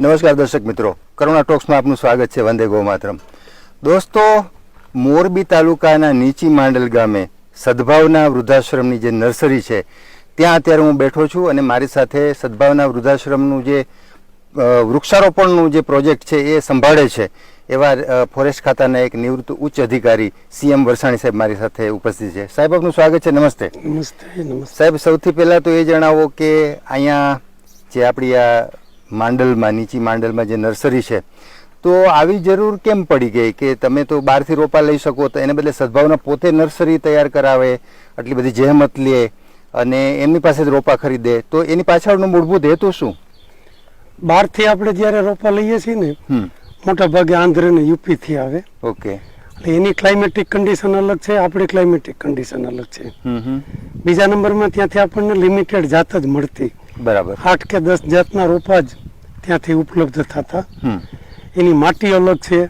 નમસ્કાર દર્શક મિત્રો. કરુણા ટોક્સમાં આપનું સ્વાગત છે. વંદે ગો માતરમ દોસ્તો મોરબી તાલુકાના નીચી માંડલ ગામે સદભાવના વૃદ્ધાશ્રમની જે નર્સરી છે ત્યાં અત્યારે હું બેઠો છું અને મારી સાથે સદભાવના વૃદ્ધાશ્રમનું જે વૃક્ષારોપણનું જે પ્રોજેક્ટ છે એ સંભાળે છે એવા ફોરેસ્ટ ખાતાના એક નિવૃત્ત ઉચ્ચ અધિકારી સીએમ વરસાણી સાહેબ મારી સાથે ઉપસ્થિત છે. સાહેબ આપનું સ્વાગત છે. નમસ્તે નમસ્તે. સાહેબ સૌથી પહેલાં તો એ જણાવો કે અહીંયા જે આપણી આ માંડલમાં નીચી માંડલમાં જે નર્સરી છે તો આવી જરૂર કેમ પડી ગઈ કે તમે તો બહારથી રોપા લઈ શકો તો એને બદલે સદભાવના પોતે નર્સરી તૈયાર કરાવે આટલી બધી જહેમત લે અને એમની પાસે જ રોપા ખરીદે તો એની પાછળનો મૂળભૂત હેતુ શું? બહારથી આપણે જ્યારે રોપા લઈએ છીએ ને મોટા ભાગે આંધ્ર ને યુપીથી આવે. ઓકે. એટલે એની ક્લાઇમેટિક કન્ડિશન અલગ છે આપણી ક્લાઇમેટિક કન્ડિશન અલગ છે. બીજા નંબરમાં ત્યાંથી આપણને લિમિટેડ જાત જ મળતી. બરાબર. આઠ કે દસ જાતના રોપા જ ત્યાંથી ઉપલબ્ધ થતા. એની માટી અલગ છે.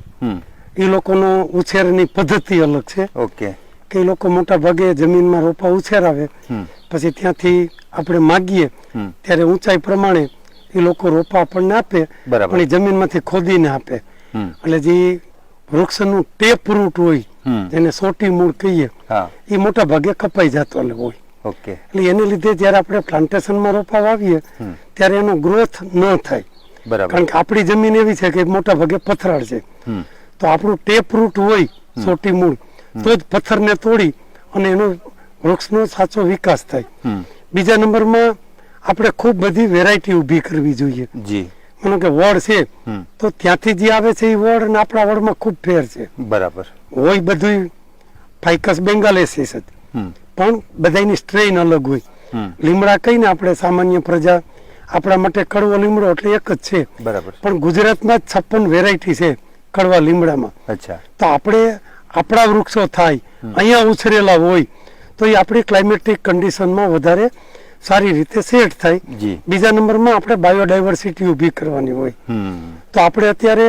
એ લોકોનો ઉછેરની પદ્ધતિ અલગ છે. ઓકે. કે લોકો મોટા ભાગે જમીનમાં રોપા ઉછેરાવે. પછી ત્યાંથી આપણે માગીએ. ત્યારે ઊંચાઈ પ્રમાણે એ લોકો રોપા આપણને આપે. પણ એ જમીનમાંથી ખોદીને આપે. એટલે જે વૃક્ષનું ટેપ રૂટ હોય જેને સોટી મૂળ કહીએ એ મોટા ભાગે કપાઈ જતો હોય. ઓકે. એટલે એને લીધે જ્યારે આપણે પ્લાન્ટેશનમાં રોપા વાવીએ ત્યારે એનો ગ્રોથ ન થાય. બરાબર. કારણ કે આપણી જમીન એવી છે કે મોટા ભાગે પથરાળ છે. તો આપણું ટેપ રૂટ હોય સોટી મૂળ તો જ પથ્થરને તોડી અને એનો વૃક્ષનો સાચો વિકાસ થાય. બીજા નંબરમાં આપણે ખૂબ બધી વેરાયટી ઊભી કરવી જોઈએ. જી. માનો કે વડ છે તો ત્યાંથી જે આવે છે એ વડ અને આપણા વડમાં ખૂબ ફેર છે. બરાબર. હોય બધું ફાઇકસ બેંગાલેસીસ જ પણ બધાની સ્ટ્રેન અલગ હોય. લીમડા કહીને આપણે સામાન્ય પ્રજા આપણા માટે કડવો લીમડો એટલે એક જ છે. બરાબર. પણ ગુજરાતમાં છપ્પન વેરાયટી છે કડવા લીમડામાં. અચ્છા. તો આપણે આપણા વૃક્ષો થાય અહીંયા ઉછરેલા હોય તો એ આપણી ક્લાઇમેટિક કન્ડિશનમાં વધારે સારી રીતે સેટ થાય. બીજા નંબરમાં આપણે બાયોડાયવર્સિટી ઊભી કરવાની હોય. તો આપણે અત્યારે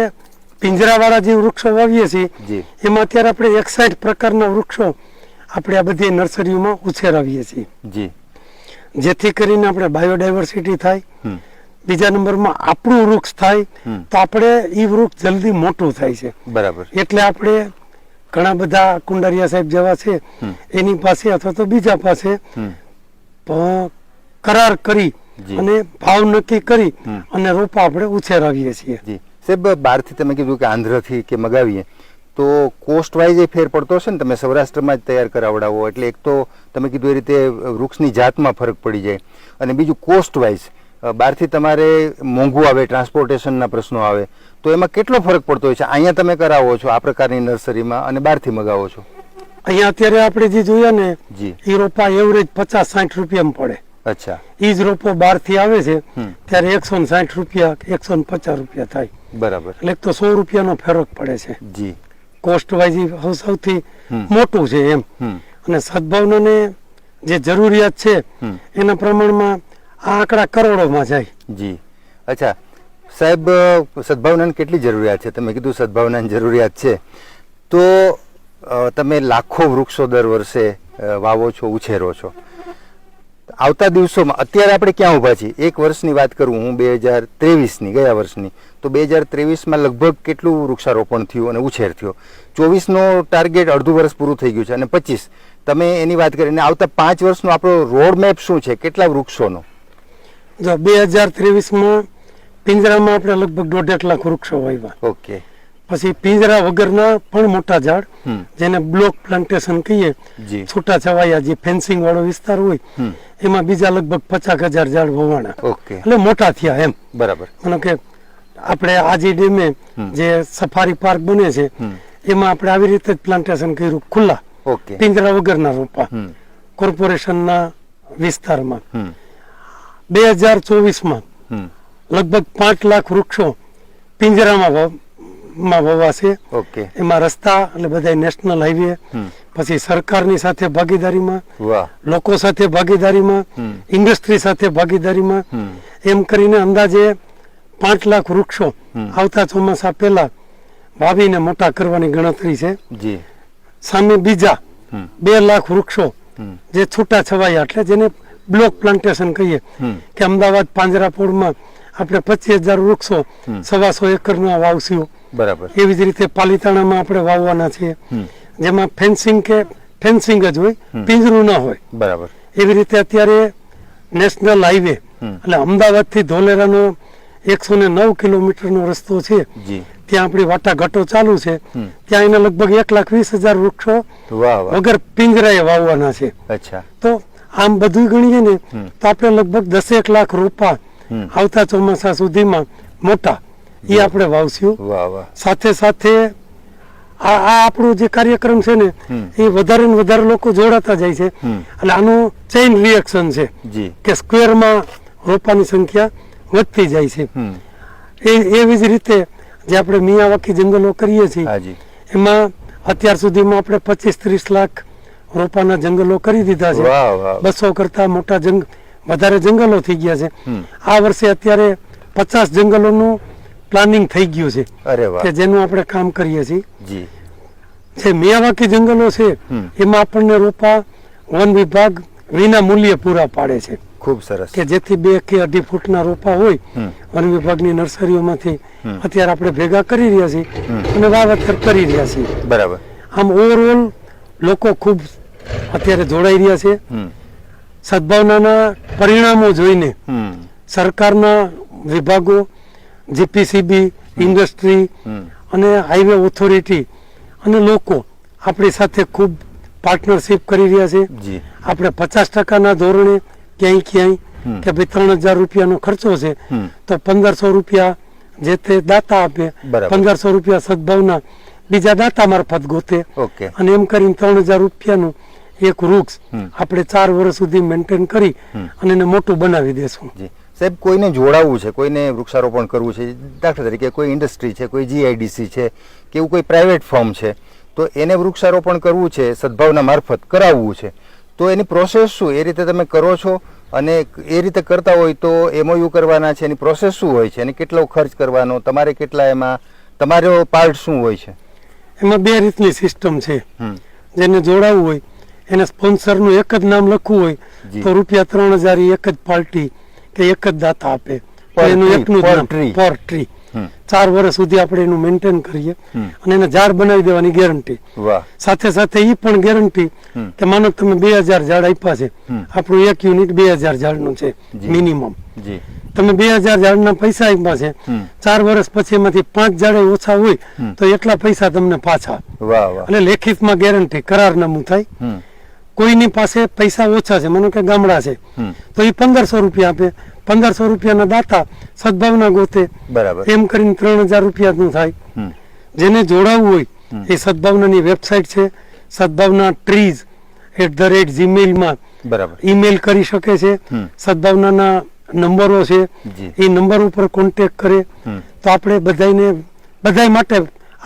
પિંજરાવાળા જે વૃક્ષો વાવીએ છીએ એમાં અત્યારે આપણે એકસાઠ પ્રકારના વૃક્ષો આપણે આ બધી નર્સરીઓમાં ઉછેરાવીએ છીએ. જી. જેથી કરીને આપણે બાયોડાયવર્સિટી થાય બીજા નંબરમાં આપણું વૃક્ષ થાય તો આપણે એ વૃક્ષ જલ્દી મોટું થાય છે. બરાબર. એટલે આપણે ઘણા બધા કુંડારિયા સાહેબ જેવા છે એની પાસે અથવા તો બીજા પાસે કરાર કરી. અને ભાવ નક્કી કરી અને રોપા આપણે ઉછેરાવીએ છીએ. સાહેબ બહારથી તમે કીધું કે આંધ્રથી કે મગાવીએ. તો કોસ્ટ વાઇઝ એ ફેર પડતો હશે ને? તમે સૌરાષ્ટ્રમાં જ તૈયાર કરાવડાવો. એટલે એક તો તમે કીધું એ રીતે વૃક્ષની જાતમાં ફરક પડી જાય. અને બીજું કોસ્ટ વાઇઝ બહારથી તમારે મોંઘું આવે ટ્રાન્સપોર્ટેશનના પ્રશ્નો આવે તો એમાં કેટલો ફરક પડતો હોય છે? અહીંયા તમે કરાવો છો આ પ્રકારની નર્સરીમાં અને બહારથી મગાવો છો. અહીંયા અત્યારે આપણે જે જોઈએ ને જી. એ રોપા એવરેજ પચાસ સાઠ રૂપિયામાં પડે. અચ્છા. એ જ રોપો બહારથી આવે છે ત્યારે એકસો ને સાઠ રૂપિયા એકસો ને પચાસ રૂપિયા થાય. બરાબર. એટલે એક તો સો રૂપિયાનો ફરક પડે છે. જી. કોસ્ટ વાઇઝ સૌથી મોટું છે એમ. અને સદભાવનાને જે જરૂરિયાત છે એના પ્રમાણમાં આ આંકડા કરોડોમાં જાય. જી. અચ્છા સાહેબ સદભાવનાની કેટલી જરૂરિયાત છે? તમે કીધું સદભાવનાની જરૂરિયાત છે. તો તમે લાખો વૃક્ષો દર વર્ષે વાવો છો ઉછેરો છો. આવતા દિવસોમાં અત્યારે આપણે ક્યાં ઊભા છીએ? એક વર્ષની વાત કરું હું બે હજાર ત્રેવીસની ગયા વર્ષની. તો બે હજાર ત્રેવીસમાં લગભગ કેટલું વૃક્ષારોપણ થયું અને ઉછેર થયો? ચોવીસનો ટાર્ગેટ અડધું વર્ષ પૂરું થઈ ગયું છે અને પચીસ. તમે એની વાત કરીને આવતા પાંચ વર્ષનો આપણો રોડ મેપ શું છે? કેટલા વૃક્ષોનો? જો બે હજાર ત્રેવીસમાં પિંજરામાં આપણે લગભગ દોઢેક લાખ વૃક્ષો વાવ્યા. ઓકે. પછી પિંજરા વગરના પણ મોટા ઝાડ જેને બ્લોક પ્લાન્ટેશન કહીએ છૂટા છવાયા જે ફેન્સિંગ વાળો વિસ્તાર હોય એમાં બીજા લગભગ પચાસ હજાર ઝાડ વવાણા. એટલે મોટા થયા એમ. બરાબર. માનો કે આપણે આજી ડેમે જે સફારી પાર્ક બને છે એમાં આપણે આવી રીતે જ પ્લાન્ટેશન કર્યું ખુલ્લા. પિંજરા વગરના રોપા. કોર્પોરેશનના વિસ્તારમાં. બે હજાર ચોવીસમાં લગભગ પાંચ લાખ વૃક્ષો પિંજરામાં માં વવાશે ઓકે. એમાં રસ્તા એટલે બધા નેશનલ હાઈવે પછી સરકારની સાથે ભાગીદારીમાં લોકો સાથે ભાગીદારીમાં ઇન્ડસ્ટ્રી સાથે ભાગીદારીમાં. એમ કરીને અંદાજે પાંચ લાખ વૃક્ષો આવતા ચોમાસા પહેલા વાવીને મોટા કરવાની ગણતરી છે. સામે બીજા બે લાખ વૃક્ષો જે છૂટા છવાયા એટલે જેને બ્લોક પ્લાન્ટેશન કહીએ કે અમદાવાદ પાંજરાપોળમાં આપણે પચીસ હજાર વૃક્ષો સવાસો સવાસો નું વાવશું બરાબર. એવી જ રીતે પાલિતાણામાં આપણે વાવવાના છીએ. જેમાં ફેન્સિંગ કે ફેન્સિંગ જ હોય. પિંજરું ના હોય. બરાબર. એવી રીતે અત્યારે નેશનલ હાઈવે. એટલે અમદાવાદથી ધોલેરાનો એકસો ને નવ કિલોમીટરનો રસ્તો છે. ત્યાં આપણી વાટાઘાટો ચાલુ છે. ત્યાં એને લગભગ એક લાખ વીસ હજાર વૃક્ષો વગર પિંજરાએ વાવવાના છે. તો આમ બધું ગણીએ ને તો આપણે લગભગ દસેક લાખ રોપા આવતા ચોમાસા સુધીમાં મોટા. એ આપણે વાવશું. સાથે સાથે આ આપણો જે કાર્યક્રમ છે ને એ વધારે ને વધારે લોકો જોડાતા જાય છે. એટલે આનું ચેઇન રિએક્શન છે કે સ્ક્વેરમાં રોપાની સંખ્યા વધતી જાય છે. એ એવી જ રીતે જે આપણે મિયાવાકી જંગલો કરીએ છીએ એમાં અત્યાર સુધીમાં આપણે પચીસ ત્રીસ લાખ રોપાના જંગલો કરી દીધા છે. બસો કરતા મોટા જંગ વધારે જંગલો થઈ ગયા છે. આ વર્ષે અત્યારે પચાસ જંગલોનું પ્લાનિંગ થઈ ગયું છે. અરે વાહ. કે જેનું આપણે કામ કરીએ છીએ. જી. જે મિયાવાકી જંગલો છે એમાં આપણને રોપા વન વિભાગ વિના મૂલ્યે પૂરા પાડે છે. ખૂબ સરસ. કે જેથી બે કે અઢી ફૂટના રોપા હોય વન વિભાગની નર્સરીઓમાંથી અત્યારે આપણે ભેગા કરી રહ્યા છીએ અને વાવેતર કરી રહ્યા છીએ. બરાબર. આમ ઓવરઓલ લોકો ખૂબ અત્યારે જોડાઈ રહ્યા છે. સદભાવનાના પરિણામો જોઈને સરકારના વિભાગો જીપીસીબી ઇન્ડસ્ટ્રી અને હાઈવે ઓથોરિટી અને લોકો આપણી સાથે ખૂબ પાર્ટનરશિપ કરી રહ્યા છે. આપણે પચાસ ટકાના ધોરણે ક્યાંય ક્યાંય કે ભાઈ ત્રણ હજાર રૂપિયાનો ખર્ચો છે તો પંદરસો રૂપિયા જે તે દાતા આપે પંદરસો રૂપિયા સદભાવના બીજા દાતા મારફત ગોતે. અને એમ કરીને ત્રણ હજાર રૂપિયાનું એક વૃક્ષ આપણે ચાર વર્ષ સુધી મેન્ટેન કરી અને એને મોટું બનાવી દેશું. સાહેબ કોઈને જોડાવવું છે કોઈને વૃક્ષારોપણ કરવું છે દાખલા તરીકે કોઈ ઇન્ડસ્ટ્રી છે કોઈ જીઆઈડીસી છે કે એવું કોઈ પ્રાઇવેટ ફોર્મ છે તો એને વૃક્ષારોપણ કરવું છે સદભાવના મારફત કરાવવું છે તો એની પ્રોસેસ શું? એ રીતે તમે કરો છો અને એ રીતે કરતા હોય તો એમઓયુ કરવાના છે એની પ્રોસેસ શું હોય છે અને કેટલો ખર્ચ કરવાનો તમારે કેટલા એમાં તમારો પાર્ટ શું હોય છે? એમાં બે રીતની સિસ્ટમ છે. જેને જોડાવવું હોય એને સ્પોન્સરનું એક જ નામ લખવું હોય તો રૂપિયા ત્રણ હજાર એક જ પાર્ટી કે એક જ દાતા આપે. એનું એકનું જ નામ પર ટ્રી ચાર વર્ષ સુધી આપણે એનું મેન્ટેન કરીએ. અને એને ઝાડ બનાવી દેવાની ગેરંટી સાથે સાથે એ પણ ગેરંટી કે માનો તમે બે હજાર ઝાડ આપ્યા છે. આપણું એક યુનિટ બે હજાર ઝાડનું છે મિનિમમ તમે બે હજાર ઝાડના પૈસા આપ્યા છે. ચાર વર્ષ પછી એમાંથી પાંચ ઝાડે ઓછા હોય તો એટલા પૈસા તમને પાછા. એટલે લેખિત એટલે લેખિતમાં ગેરંટી કરારનામું થાય. કોઈની પાસે પૈસા ઓછા છે માનો કે ગામડા છે તો એ પંદરસો રૂપિયા આપે. પંદરસો રૂપિયાના દાતા સદભાવના ગોતે. બરાબર. એમ કરીને ત્રણ હજાર રૂપિયાનું થાય. જેને જોડાવવું હોય એ સદભાવનાની વેબસાઇટ છે Sadbhavna trees at the rate જીમેલમાં બરાબર. ઈમેલ કરી શકે છે. સદભાવનાના નંબરો છે એ નંબર ઉપર કોન્ટેક કરે. તો આપણે બધાને બધાય માટે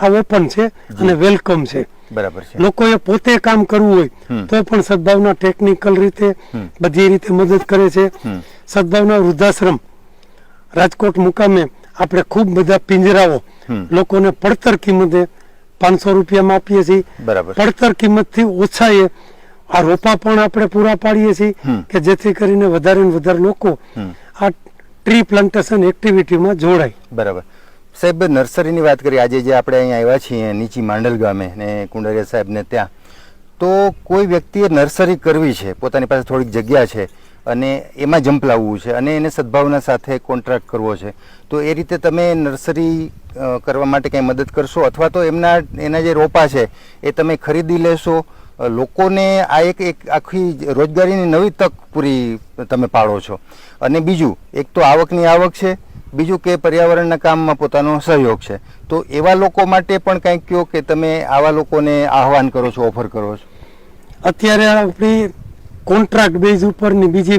આ ઓપન છે અને વેલકમ છે. બરાબર છે. લોકોએ પોતે કામ કરવું હોય તો પણ સદભાવના ટેકનિકલ રીતે બધી રીતે મદદ કરે છે. સદભાવના વૃદ્ધાશ્રમ રાજકોટ મુકામે આપણે ખૂબ બધા પિંજરાઓ લોકોને પડતર કિંમતે પાંચસો રૂપિયામાં આપીએ છીએ. બરાબર પડતર કિંમતથી ઓછા એ આ રોપા પણ આપણે પૂરા પાડીએ છીએ કે જેથી કરીને વધારે ને વધારે લોકો આ ટ્રી પ્લાન્ટેશન એક્ટિવિટીમાં જોડાય. બરાબર. સાહેબ, નર્સરીની વાત કરી આજે જે આપણે અહીંયા આવ્યા છીએ, નીચી માંડલ ગામે ને કુંડરિયા સાહેબને ત્યાં, તો કોઈ વ્યક્તિએ નર્સરી કરવી છે, પોતાની પાસે થોડીક જગ્યા છે અને એમાં જંપલાવવું છે અને એને સદભાવના સાથે કોન્ટ્રાક્ટ કરવો છે, તો એ રીતે તમે નર્સરી કરવા માટે કંઈ મદદ કરશો? અથવા તો એમના, એના જે રોપા છે, એ તમે ખરીદી લેશો? લોકોને આ એક એક આખી રોજગારીની નવી તક પૂરી તમે પાડો છો. અને બીજું, એક તો આવકની આવક છે બીજું કે પર્યાવરણના કામમાં પોતાનો સહયોગ છે. તો એવા લોકો માટે પણ કંઈક કહો કે તમે આવા લોકોને આહવાન કરો છો ઓફર કરો છો? અત્યારે આપણી કોન્ટ્રાક્ટ બેઝ ઉપરની બીજી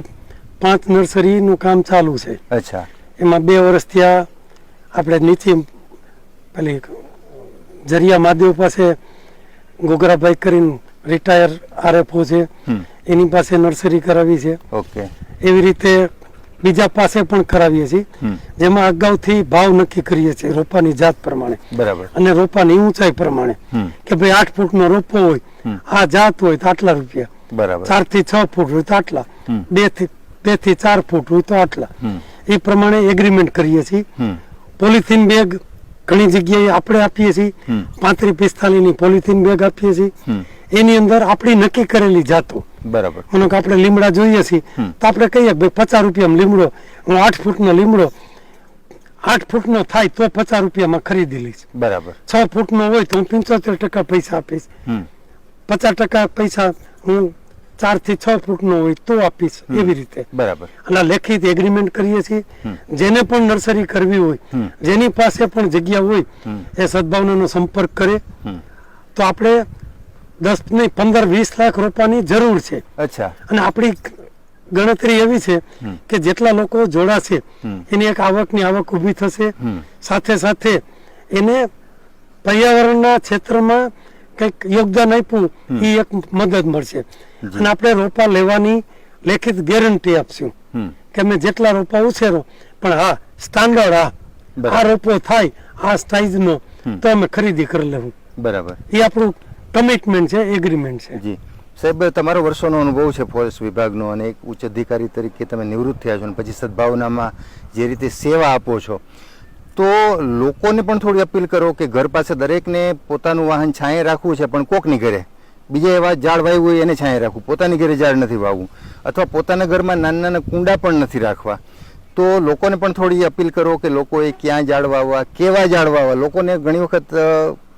પાંચ નર્સરીનું કામ ચાલુ છે. અચ્છા. એમાં બે વર્ષ ત્યાં આપણે નીચે પેલી જરિયા મહાદેવ પાસે ગોગરાભાઈ કરીને રિટાયર આરએફઓ છે. એની પાસે નર્સરી કરાવી છે. ઓકે. એવી રીતે બીજા પાસે પણ કરાવીએ છીએ. જેમાં અગાઉથી ભાવ નક્કી કરીએ છીએ રોપાની જાત પ્રમાણે. બરાબર. અને રોપાની ઊંચાઈ પ્રમાણે. કે ભાઈ આઠ ફૂટનો રોપો હોય આ જાત હોય તો આટલા રૂપિયા. બરાબર. ચારથી છ ફૂટ હોય તો આટલા. બેથી બેથી ચાર ફૂટ હોય તો આટલા. એ પ્રમાણે એગ્રીમેન્ટ કરીએ છીએ. પોલિથીન બેગ ઘણી જગ્યાએ આપણે આપીએ છીએ. પાંત્રી પિસ્તાલીસની પોલિથીન બેગ આપીએ છીએ. એની અંદર આપણી નક્કી કરેલી જાતો. બરાબર. આપણે લીમડા જોઈએ છીએ તો આપણે કહીએ ભાઈ પચાસ રૂપિયામાં લીમડો હું આઠ ફૂટનો લીમડો આઠ ફૂટનો થાય તો પચાસ રૂપિયામાં ખરીદી લઈશ. બરાબર. છ ફૂટનો હોય તો હું પંચોતેર ટકા પૈસા આપીશ. પચાસ ટકા પૈસા હું ચારથી છ ફૂટનો હોય તો આપીશ એવી રીતે. બરાબર. અને લેખિત એગ્રીમેન્ટ કરીએ છીએ. જેને પણ નર્સરી કરવી હોય જેની પાસે પણ જગ્યા હોય. એ સદભાવનાનો સંપર્ક કરે. તો આપણે દસ નહીં પંદર વીસ લાખ રોપાની જરૂર છે. અચ્છા. અને આપણી ગણતરી એવી છે કે જેટલા લોકો જોડાશે એની એક આવકની આવક ઊભી થશે. સાથે સાથે એને પર્યાવરણના ક્ષેત્રમાં કંઈક યોગદાન આપ્યું એ એક મદદ મળશે. અને આપણે રોપા લેવાની લેખિત ગેરંટી આપશું કે અમે જેટલા રોપા ઉછેરો પણ હા સ્ટાન્ડર્ડ આ. આ રોપો થાય આ સાઈઝનો તો અમે ખરીદી કરી લેવું. બરાબર. એ આપણું કમિટમેન્ટ છે એગ્રીમેન્ટ છે. જી. સાહેબ, તમારો વર્ષોનો અનુભવ છે ફોરેસ્ટ વિભાગનો અને એક ઉચ્ચ અધિકારી તરીકે તમે નિવૃત્ત થયા છો અને પછી સદભાવનામાં જે રીતે સેવા આપો છો. તો લોકોને પણ થોડી અપીલ કરો કે ઘર પાસે દરેકને પોતાનું વાહન છાંયે રાખવું છે, પણ કોકની ઘરે. બીજા એવા ઝાડ વાવ્યું હોય એને છાંયે રાખવું. પોતાની ઘરે ઝાડ નથી વાવવું. અથવા પોતાના ઘરમાં નાના નાના કુંડા પણ નથી રાખવા. તો લોકોને પણ થોડી અપીલ કરો કે લોકોએ ક્યાં ઝાડ વાવવા, કેવા ઝાડ વાવવા? લોકોને ઘણી વખત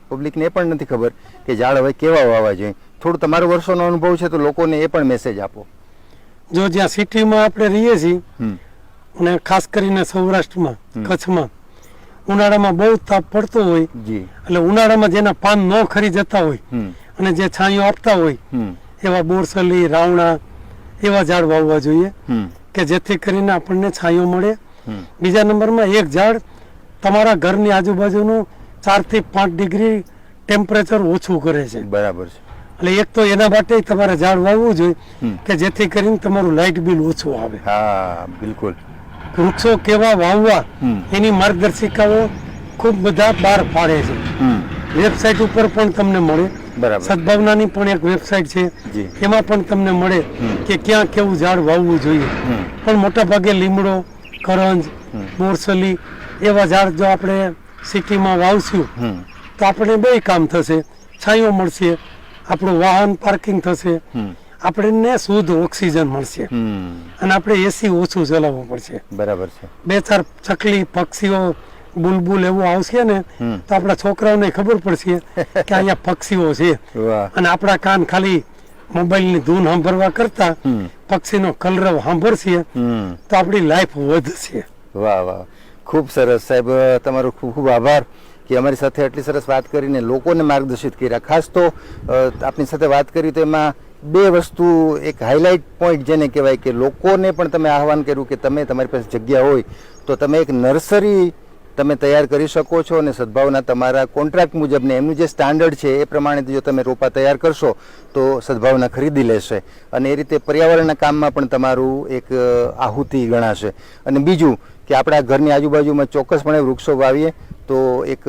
પબ્લિકને એ પણ નથી ખબર કે ઝાડ હવે કેવા વાવવા જોઈએ. થોડું તમારો વર્ષોનો અનુભવ છે તો લોકોને એ પણ મેસેજ આપો. જો જ્યાં સિટીમાં આપણે રહીએ છીએ અને ખાસ કરીને સૌરાષ્ટ્રમાં કચ્છમાં ઉનાળામાં બહુ તાપ પડતો હોય એટલે ઉનાળામાં જેના પાન ન ખરી જતા હોય અને જે છાંયો આપતા હોય એવા બોરસલી રાવણા એવા ઝાડ વાવવા જોઈએ કે જેથી કરીને આપણને છાંયો મળે. બીજા નંબરમાં એક ઝાડ તમારા ઘરની આજુબાજુનું ચારથી પાંચ ડિગ્રી ટેમ્પરેચર ઓછું કરે છે. બરાબર છે. એટલે એક તો એના માટે તમારે ઝાડ વાવવું જોઈએ કે જેથી કરીને તમારું લાઇટ બિલ ઓછું આવે. હા બિલકુલ. વૃક્ષો કેવા વાવવા એની માર્ગદર્શિકાઓ ખૂબ બધા બહાર પાડે છે. વેબસાઇટ ઉપર પણ તમને મળે. બરાબર. સદભાવનાની પણ એક વેબસાઇટ છે. એમાં પણ તમને મળે કે ક્યાં કેવું ઝાડ વાવવું જોઈએ. પણ મોટા ભાગે લીમડો કરંજ મોરસલી એવા ઝાડ જો આપણે સિટીમાં વાવશું તો આપણે બે કામ થશે. છાંયો મળશે આપણું વાહન પાર્કિંગ થશે. આપણને શુદ્ધ ઓક્સિજન મળશે. અને આપણે એસી ઓછું ચલાવવું પડશે. બરાબર છે. બે ચાર ચકલી પક્ષીઓ બુલબુલ એવું આવશે ને તો આપણા છોકરાઓને ખબર પડશે કે અહીંયા પક્ષીઓ છે. અને આપણા કાન ખાલી મોબાઈલની ધૂન સાંભળવા કરતા. પક્ષીનો કલરવ સાંભળશે તો આપણી લાઈફ વધશે. વાહ વાહ. ખૂબ સરસ. સાહેબ તમારો ખૂબ ખૂબ આભાર કે અમારી સાથે આટલી સરસ વાત કરીને લોકોને માર્ગદર્શિત કર્યા. ખાસ તો આપની સાથે વાત કરી તો એમાં બે વસ્તુ, એક હાઇલાઇટ પોઈન્ટ જેને કહેવાય કે લોકોને પણ તમે આહવાન કર્યું કે તમે તમારી પાસે જગ્યા હોય, તો તમે એક નર્સરી તમે તૈયાર કરી શકો છો અને સદભાવના તમારા કોન્ટ્રાક્ટ મુજબ ને એમનું જે સ્ટાન્ડર્ડ છે એ પ્રમાણે જો તમે રોપા તૈયાર કરશો, તો સદભાવના ખરીદી લેશે. અને એ રીતે પર્યાવરણના કામમાં પણ તમારું એક આહુતિ ગણાશે. અને બીજું કે આપણા ઘરની આજુબાજુમાં ચોક્કસપણે વૃક્ષો વાવીએ, તો એક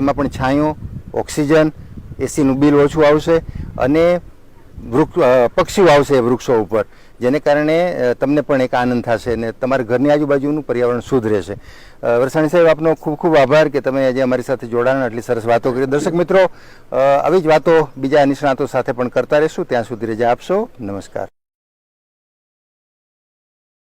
એમાં પણ છાંયો, ઓક્સિજન, એસીનું બિલ ઓછું આવશે અને વૃક્ષ પક્ષીઓ આવશે વૃક્ષો ઉપર. જેને કારણે તમને પણ એક આનંદ થશે અને તમારા ઘરની આજુબાજુનું પર્યાવરણ શુદ્ધ રહેશે. વરસાણી સાહેબ, આપનો ખૂબ ખૂબ આભાર કે તમે આજે અમારી સાથે જોડાણ, આટલી સરસ વાતો કરી. દર્શક મિત્રો આવી જ વાતો બીજા નિષ્ણાતો સાથે પણ કરતા રહેશું. ત્યાં સુધી રજા આપશો. નમસ્કાર.